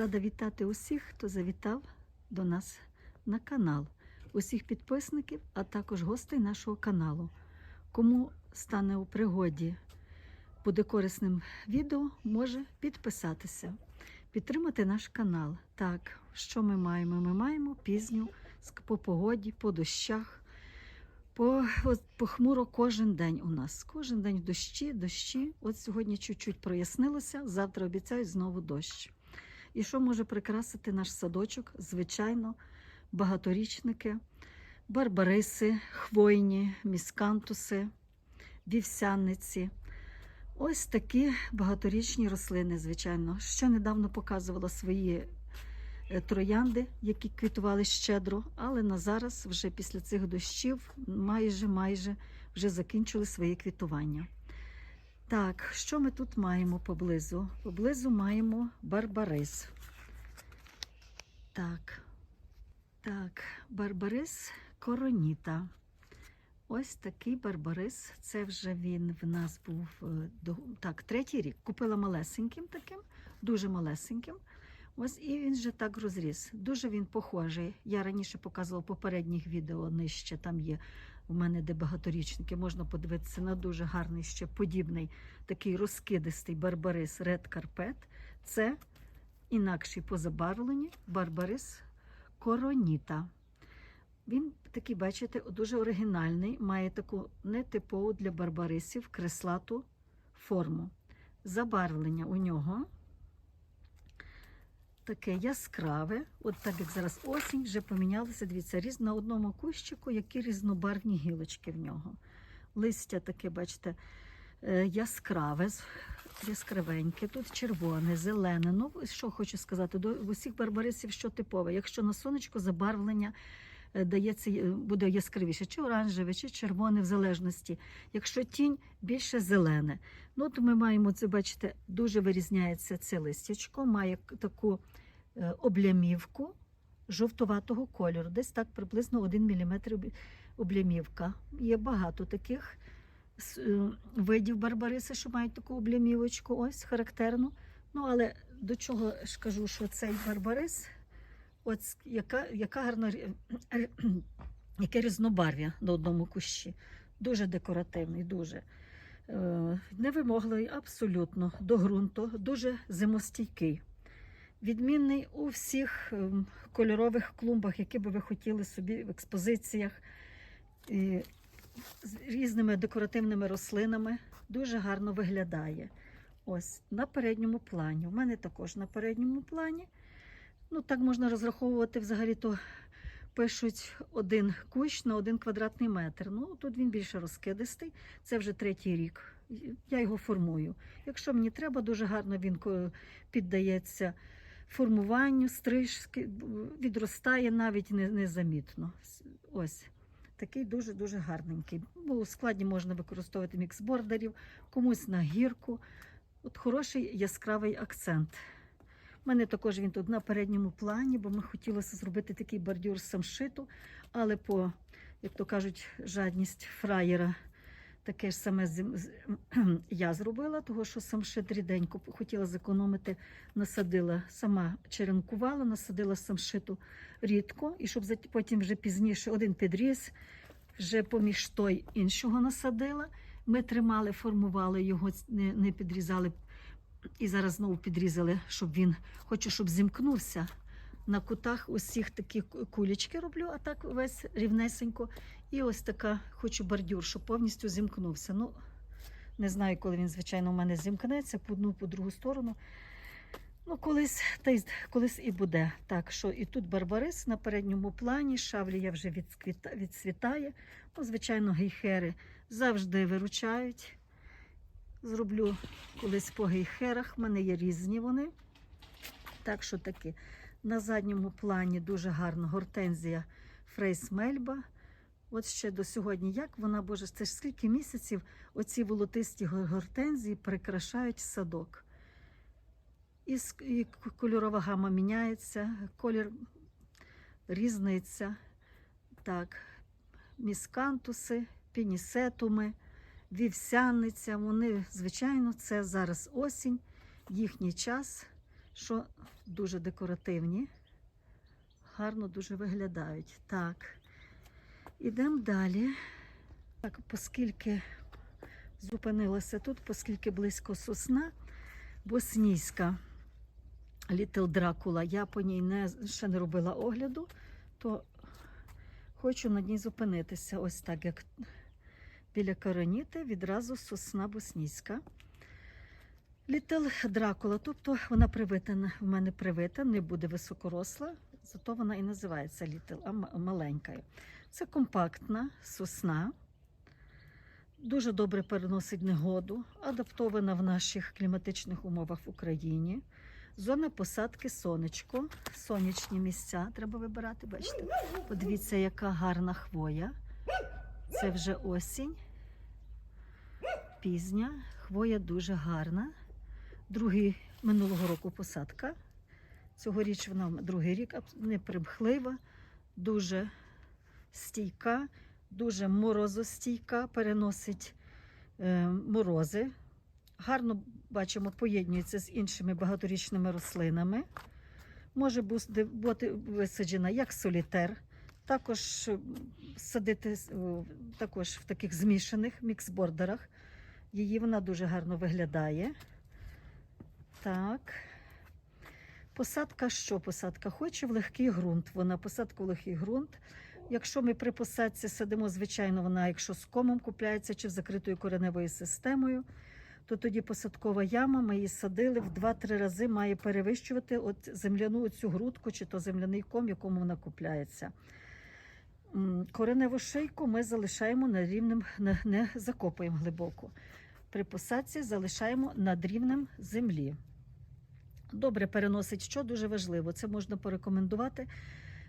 Рада вітати усіх, хто завітав до нас на канал, усіх підписників, а також гостей нашого каналу. Кому стане у пригоді буде корисним відео, може підписатися, підтримати наш канал. Так, що ми маємо? Ми маємо пізню по погоді, по дощах. По, похмуро кожен день у нас. Кожен день дощі, дощі. От сьогодні чуть-чуть прояснилося, завтра обіцяють знову дощ. І що може прикрасити наш садочок? Звичайно, багаторічники, барбариси, хвойні, міскантуси, вівсянниці. Ось такі багаторічні рослини, звичайно. Що недавно показувала свої е, троянди, які квітували щедро, але на зараз, вже після цих дощів, майже майже вже закінчили своє квітування. Так, що ми тут маємо поблизу? Поблизу маємо барбарис. Так, так, барбарис короніта. Ось такий барбарис. Це вже він в нас був е, так, третій рік. Купила малесеньким таким, дуже малесеньким. Ось і він вже так розріс. Дуже він похожий. Я раніше показувала попередніх відео нижче. Там є у мене де багаторічники. Можна подивитися на дуже гарний ще подібний такий розкидистий барбарис Red Carpet. Це інакший по забарвленні барбарис Короніта. Він такий, бачите, дуже оригінальний, має таку нетипову для барбарисів креслату форму. Забарвлення у нього таке яскраве, от так як зараз осінь, вже помінялося. Дивіться, різ на одному кущику, які різнобарвні гілочки в нього. Листя таке, бачите, е, яскраве, яскравеньке, тут червоне, зелене. Ну, що хочу сказати, до усіх барбарисів що типове. Якщо на сонечко забарвлення дається, е, буде яскравіше, чи оранжеве, чи червоне, в залежності. Якщо тінь більше зелене. Ну, от ми маємо це, бачите, дуже вирізняється це листячко, має таку е, облямівку жовтуватого кольору, десь так приблизно 1 мм облямівка. Є багато таких е, видів барбариси, що мають таку облямівочку, ось характерну. Ну, але до чого ж кажу, що цей барбарис, от яка, яка гарна яке різнобарв'я на одному кущі. Дуже декоративний, дуже. Е, Невимогливий абсолютно до ґрунту, дуже зимостійкий. Відмінний у всіх ем, кольорових клумбах, які би ви хотіли собі в експозиціях, і з різними декоративними рослинами. Дуже гарно виглядає. Ось на передньому плані. У мене також на передньому плані. Ну, так можна розраховувати взагалі то пишуть один кущ на один квадратний метр. Ну, тут він більше розкидистий. Це вже третій рік. Я його формую. Якщо мені треба, дуже гарно він піддається формуванню, стрижки, відростає навіть незамітно. Ось. Такий дуже-дуже гарненький. Ну, у складі можна використовувати мікс бордерів, комусь на гірку. От хороший яскравий акцент. У мене також він тут на передньому плані, бо ми хотілося зробити такий бордюр з самшиту, але по, як то кажуть, жадність фраєра. Таке ж саме я зробила, того що самшит ріденько хотіла зекономити, насадила сама черенкувала, насадила самшиту рідко, і щоб потім вже пізніше один підріс, вже поміж той іншого насадила. Ми тримали, формували його, не підрізали і зараз знову підрізали, щоб він, хочу, щоб зімкнувся. На кутах усіх такі кулечки роблю, а так весь рівнесенько. І ось така хочу бордюр, щоб повністю зімкнувся. Ну, не знаю, коли він, звичайно, у мене зімкнеться по одну, по другу сторону. Ну, колись, та й колись і буде. Так що і тут барбарис на передньому плані, шавлія вже відцвіта- відцвітає. Ну, звичайно, гейхери завжди виручають. Зроблю колись по гейхерах. В мене є різні вони. Так що таки. На задньому плані дуже гарна гортензія Фрейс Мельба. От ще до сьогодні, як вона, Боже, це ж скільки місяців оці волотисті гортензії прикрашають садок. І, і кольорова гама міняється, колір різниця. Так, міскантуси, пінісетуми, вівсяниця. Вони, звичайно, це зараз осінь, їхній час. що дуже декоративні, гарно дуже виглядають. Так, ідемо далі. Так, оскільки зупинилася тут, оскільки близько сосна, боснійська Літл Дракула, я по ній не, ще не робила огляду, то хочу на ній зупинитися. Ось так, як біля Кароніти, відразу сосна боснійська. Літл Дракула, тобто вона привита, в мене привита, не буде високоросла, зато вона і називається Літл, а маленька. Це компактна сосна, дуже добре переносить негоду, адаптована в наших кліматичних умовах в Україні. Зона посадки сонечко, сонячні місця треба вибирати. Бачите, подивіться, яка гарна хвоя. Це вже осінь. Пізня. Хвоя дуже гарна. Другий минулого року посадка. Цьогоріч вона другий рік непримхлива, дуже стійка, дуже морозостійка, переносить е, морози. Гарно бачимо, поєднується з іншими багаторічними рослинами. Може бути висаджена як солітер, також е, садити також в таких змішаних міксбордерах. Її вона дуже гарно виглядає. Так. Посадка що? Посадка хоче в легкий ґрунт. Вона посадка в легкий ґрунт. Якщо ми при посадці садимо, звичайно, вона, якщо з комом купляється чи з закритою кореневою системою, то тоді посадкова яма, ми її садили в 2-3 рази, має перевищувати от земляну цю грудку чи то земляний ком, в якому вона купляється. Кореневу шийку ми залишаємо над рівнем, не, закопуємо глибоко. При посадці залишаємо над рівнем землі. Добре переносить, що дуже важливо. Це можна порекомендувати,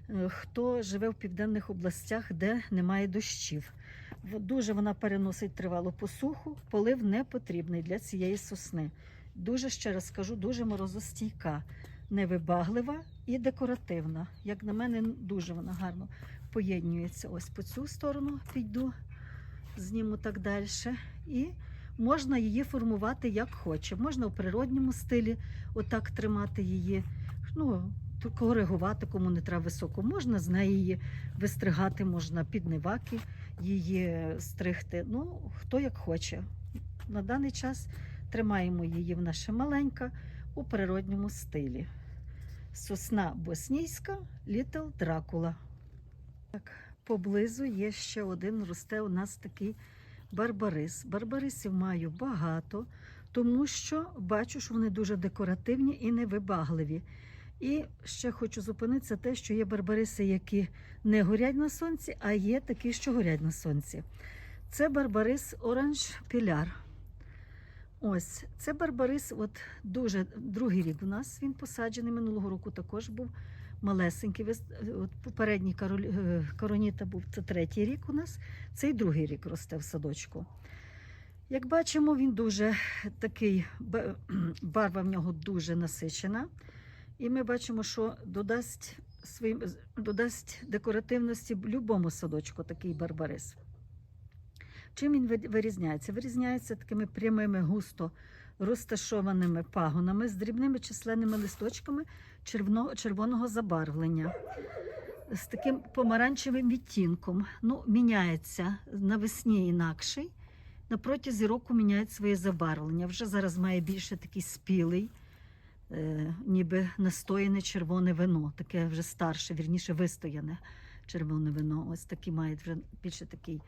е, хто живе в південних областях, де немає дощів. Дуже вона переносить тривалу посуху, полив не потрібний для цієї сосни. Дуже ще раз скажу, дуже морозостійка, невибаглива і декоративна. Як на мене, дуже вона гарно поєднується. Ось по цю сторону піду, зніму так далі. І можна її формувати як хоче. Можна у природньому стилі отак тримати її. Ну, коригувати, кому не треба високо. Можна з неї її вистригати, можна під неваки її стригти. Ну, хто як хоче. На даний час тримаємо її, вона ще маленька, у природньому стилі. Сосна боснійська, Літл Дракула. Так, поблизу є ще один росте у нас такий барбарис. Барбарисів маю багато, тому що бачу, що вони дуже декоративні і невибагливі. І ще хочу зупинитися те, що є барбариси, які не горять на сонці, а є такі, що горять на сонці. Це барбарис Оранж Піляр. Ось це барбарис, от дуже другий рік у нас він посаджений. Минулого року також був малесенький. Вис- От попередній е, короніта був це третій рік у нас, цей другий рік росте в садочку. Як бачимо, він дуже такий, барва в нього дуже насичена. І ми бачимо, що додасть, своїм, додасть декоративності будь-якому садочку такий барбарис. Чим він вирізняється? Вирізняється такими прямими, густо розташованими пагонами з дрібними численними листочками червоно, червоного забарвлення, з таким помаранчевим відтінком. Ну, міняється навесні інакший. На протязі року міняє своє забарвлення. Вже зараз має більше такий спілий, е, ніби настояне червоне вино, таке вже старше, вірніше вистояне червоне вино. Ось такий має вже більше такий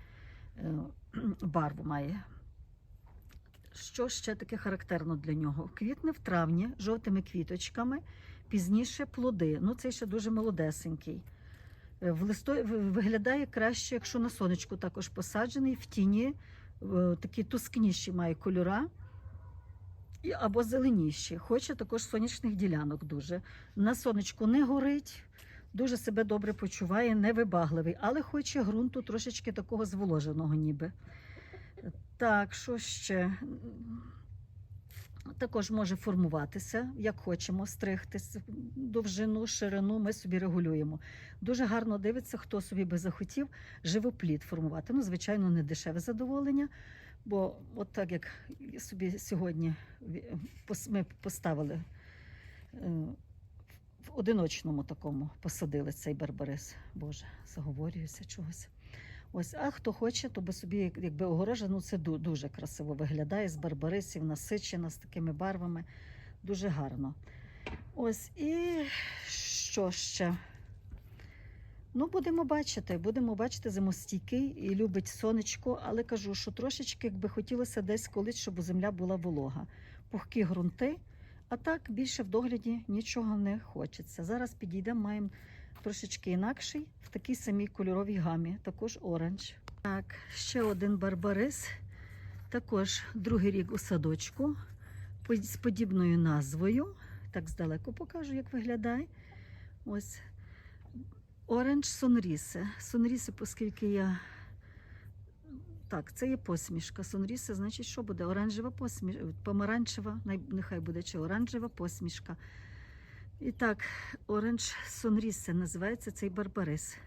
е, барву має. Що ще таке характерно для нього? Квітне в травні жовтими квіточками, пізніше плоди. Ну, цей ще дуже молодесенький. Е, В листо... Виглядає краще, якщо на сонечку також посаджений, в тіні е, такі тускніші має кольора. Або зеленіші. Хоче також сонячних ділянок дуже. На сонечку не горить, дуже себе добре почуває, невибагливий, але хоче ґрунту трошечки такого зволоженого ніби. Так, що ще? Також може формуватися, як хочемо, стригти довжину, ширину ми собі регулюємо. Дуже гарно дивиться, хто собі би захотів живоплід формувати. Ну, звичайно, не дешеве задоволення, бо от так як собі сьогодні ми поставили е, в одиночному такому посадили цей барбарис. Боже, заговорююся чогось. Ось, а хто хоче, то би собі якби огорожа, ну це дуже красиво виглядає з барбарисів, насичена з такими барвами. Дуже гарно. Ось і що ще? Ну, будемо бачити, будемо бачити зимостійкий і любить сонечко, але кажу, що трошечки якби хотілося десь колись, щоб земля була волога. Пухкі ґрунти, а так більше в догляді нічого не хочеться. Зараз підійдемо, маємо трошечки інакший в такій самій кольоровій гамі, також оранж. Так, ще один барбарис, також другий рік у садочку з подібною назвою. Так здалеку покажу, як виглядає. Ось Оранж Сонрісе. Сонрісе, оскільки я. Так, це є посмішка. Сонрісе, значить, що буде? Оранжева посмішка, помаранчева, нехай буде чи оранжева посмішка. І так, оранж Сонрісе називається цей барбарис.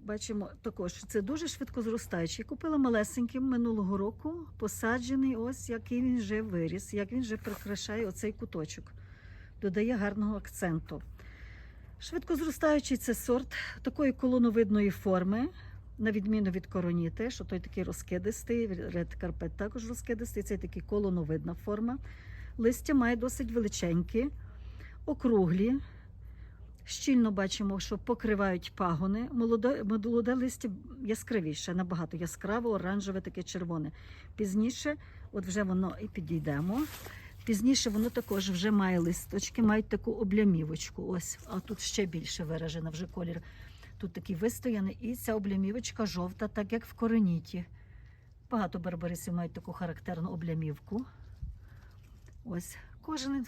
Бачимо також, що це дуже швидко зростаючий. Купила малесеньким минулого року, посаджений, ось який він вже виріс, як він вже прикрашає оцей куточок. Додає гарного акценту. Швидко зростаючий це сорт такої колоновидної форми, на відміну від короніти, що той такий розкидистий, ред карпет також розкидистий, це такий колоновидна форма. Листя має досить величенькі, округлі. Щільно бачимо, що покривають пагони. Молоде, молоде листя яскравіше, набагато яскраво, оранжеве, таке червоне. Пізніше, от вже воно і підійдемо. Пізніше воно також вже має листочки, мають таку облямівочку. Ось, а тут ще більше виражена вже колір. Тут такий вистояний, і ця облямівочка жовта, так як в кореніті. Багато барбарисів мають таку характерну облямівку. Ось кожен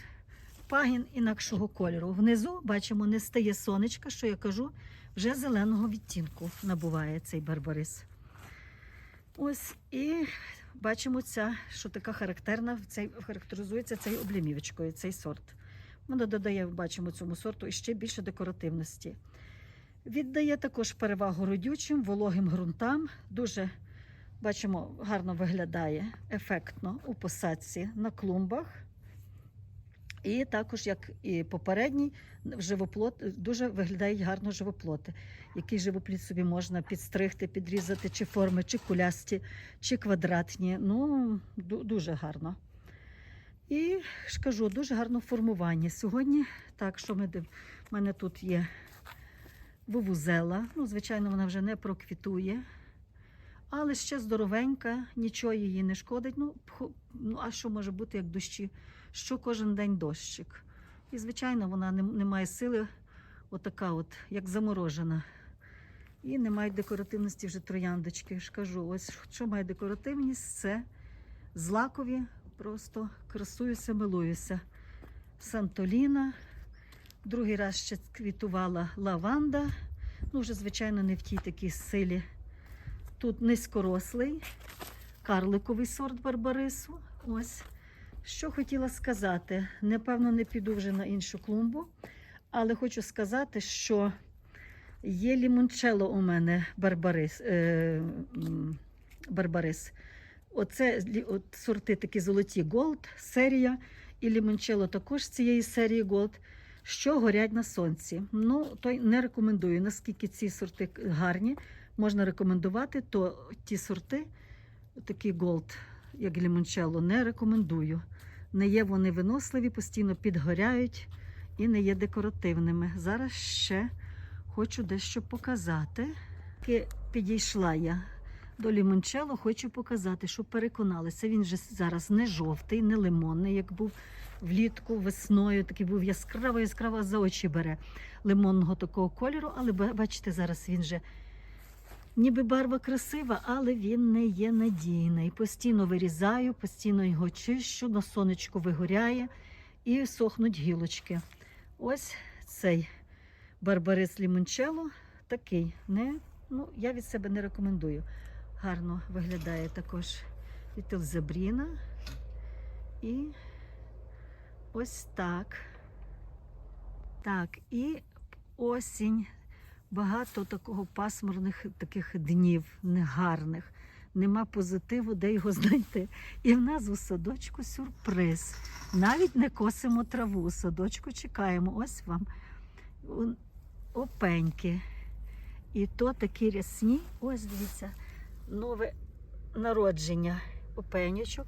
пагін інакшого кольору. Внизу бачимо, не стає сонечка, що я кажу, вже зеленого відтінку набуває цей барбарис. Ось і бачимо ця, що така характерна, цей, характеризується цей облямівочкою, цей сорт. Воно додає, бачимо, цьому сорту іще більше декоративності. Віддає також перевагу родючим, вологим ґрунтам. Дуже, бачимо, гарно виглядає ефектно у посадці на клумбах. І також, як і попередній, живоплот дуже виглядають гарно живоплоти. Який живопліт собі можна підстригти, підрізати, чи форми, чи кулясті, чи квадратні. Ну, дуже гарно. І ж дуже гарно формування. Сьогодні, так, що ми. У мене тут є вувузела. Ну, звичайно, вона вже не проквітує. Але ще здоровенька, нічого їй не шкодить. Ну, ну а що може бути, як дощі? Що кожен день дощик. І, звичайно, вона не, не має сили, отака, от, як заморожена. І не мають декоративності вже трояндочки. ж кажу, ось що має декоративність, це злакові, просто красуюся, милуюся. Сантоліна. Другий раз ще квітувала лаванда. Ну, вже, звичайно, не в тій такій силі. Тут низькорослий, карликовий сорт барбарису. Ось. Що хотіла сказати, напевно, не піду вже на іншу клумбу, але хочу сказати, що є лімончело у мене барбарис. Е, барбарис. Оце от сорти такі золоті Gold, серія, і лімончело також з цієї серії Gold, що горять на сонці. Ну, то не рекомендую, наскільки ці сорти гарні, можна рекомендувати, то ті сорти, такі Gold, як лімончело, не рекомендую. Не є вони виносливі, постійно підгоряють і не є декоративними. Зараз ще хочу дещо показати. Підійшла я до лімончело, хочу показати, щоб переконалися. Він же зараз не жовтий, не лимонний, як був влітку, весною. Такий був яскраво, яскраво за очі бере лимонного такого кольору, але бачите, зараз він же ніби барва красива, але він не є надійний. Постійно вирізаю, постійно його чищу, на сонечку вигоряє і сохнуть гілочки. Ось цей барбарис лімончело такий. Не, ну, я від себе не рекомендую. Гарно виглядає також Зебріна. І ось так. Так, і осінь. Багато такого пасмурних таких днів, негарних. нема позитиву, де його знайти. І в нас у садочку сюрприз. Навіть не косимо траву. У садочку чекаємо. Ось вам опеньки. І то такі рясні. Ось дивіться, нове народження опенючок.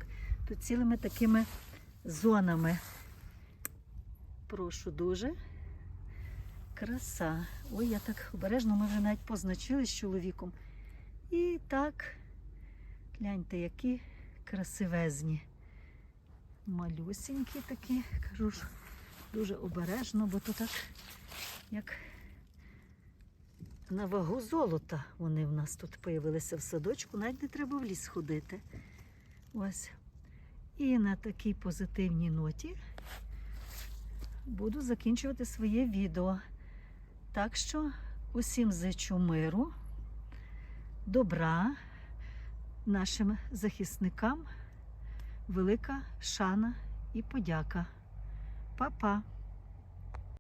Тут цілими такими зонами. Прошу дуже. Краса. Ой, я так обережно, ми вже навіть позначили з чоловіком. І так, гляньте, які красивезні. Малюсенькі такі, кажу ж, дуже обережно, бо то так, як на вагу золота вони в нас тут появилися в садочку, навіть не треба в ліс ходити. Ось. І на такій позитивній ноті буду закінчувати своє відео. Так що усім зичу миру, добра нашим захисникам, велика шана і подяка. Па-па!